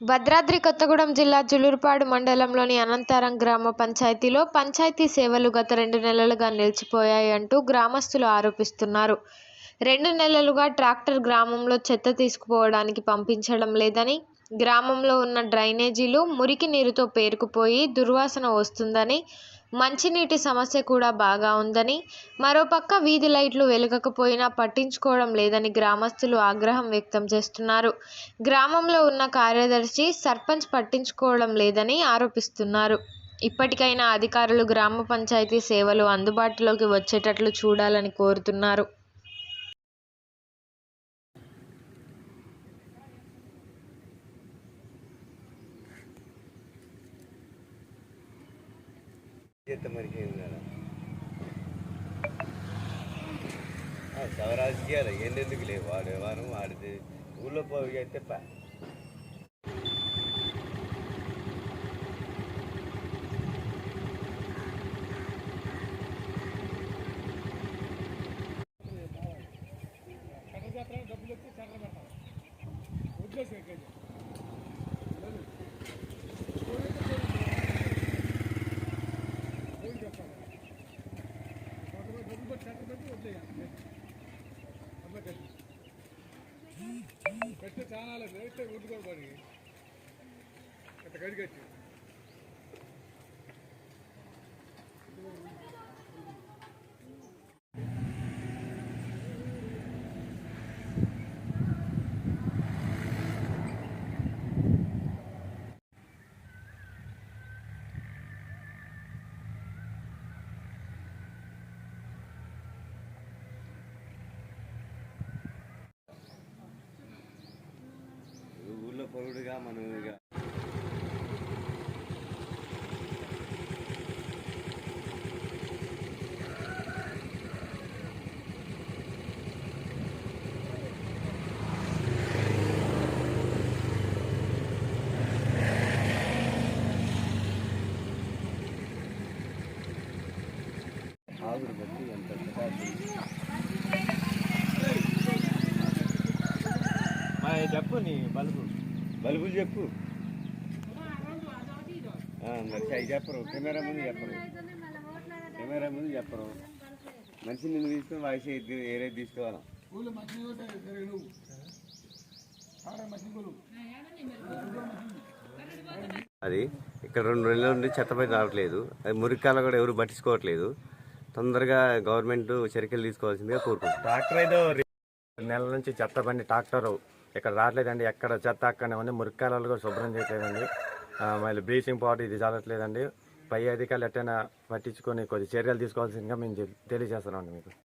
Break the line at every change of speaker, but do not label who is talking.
భద్రాద్రి కొత్తగూడెం జిల్లా జులూరుపాడు మండలంలోని అనంతారం గ్రామ పంచాయతీలో పంచాయతీ సేవలు గత రెండు నెలలుగా నిలిచిపోయాయి అంటూ గ్రామస్తులు ఆరోపిస్తున్నారు. రెండు నెలలుగా ట్రాక్టర్ గ్రామంలో చెత్త తీసుకుపోవడానికి పంపించడం లేదని గ్రామంలో ఉన్న డ్రైనేజీలు మురికి నీరుతో పేరుకుపోయి దుర్వాసన వస్తుందని మంచినీటి సమస్య కూడా బాగా ఉందని మరోపక్క వీధి లైట్లు వెలగకపోయినా పట్టించుకోవడం లేదని గ్రామస్తులు ఆగ్రహం వ్యక్తం చేస్తున్నారు. గ్రామంలో ఉన్న కార్యదర్శి సర్పంచ్ పట్టించుకోవడం లేదని ఆరోపిస్తున్నారు. ఇప్పటికైనా అధికారులు గ్రామ పంచాయతీ సేవలు అందుబాటులోకి వచ్చేటట్లు చూడాలని కోరుతున్నారు.
చేస్తే మరికి ఏం కదా సవరాజకీయాలు ఎందుకు లేవు వాడు వారం వాడితే ఊళ్ళో పోయి అయితే పా
కట్టి చాలా అయితే గుర్తుకోబడి పడి అట్ట కడి
పొరుడుగా మనం ఇక ఆవిడ బట్టి ఎంత
చెప్పు నీ బల్బు
బలుబులు చెప్పు. ఆ, మరి అవి చెప్పరు. కెమెరా ముందు చెప్పరు. కెమెరా ముందు చెప్పరు. మనిషి నిన్ను తీసుకొని వాయిస్ ఏరే తీసుకోవాలి? అది ఇక్కడ రెండు నెలల నుండి చెత్త పని రావట్లేదు. అది మురికాల కూడా ఎవరు పట్టించుకోవట్లేదు. తొందరగా గవర్నమెంట్ చర్యలు తీసుకోవాల్సిందిగా కోరుకుంటున్నాను
ట్రాక్టర్ ఏదో రెండు నెలల నుంచి చెత్త బండి ట్రాక్టర్ ఇక్కడ రావట్లేదండి ఎక్కడ చెత్త అక్కడనే ఉంది. మురికాలలో కూడా శుభ్రం చేయట్లేదండి. మళ్ళీ బ్లీచింగ్ పౌడర్ ఇది చాలట్లేదండి పై అధికారులు ఎట్టైనా పట్టించుకొని కొద్ది చర్యలు తీసుకోవాల్సిందిగా మేము తెలియజేస్తున్నామండి మీకు.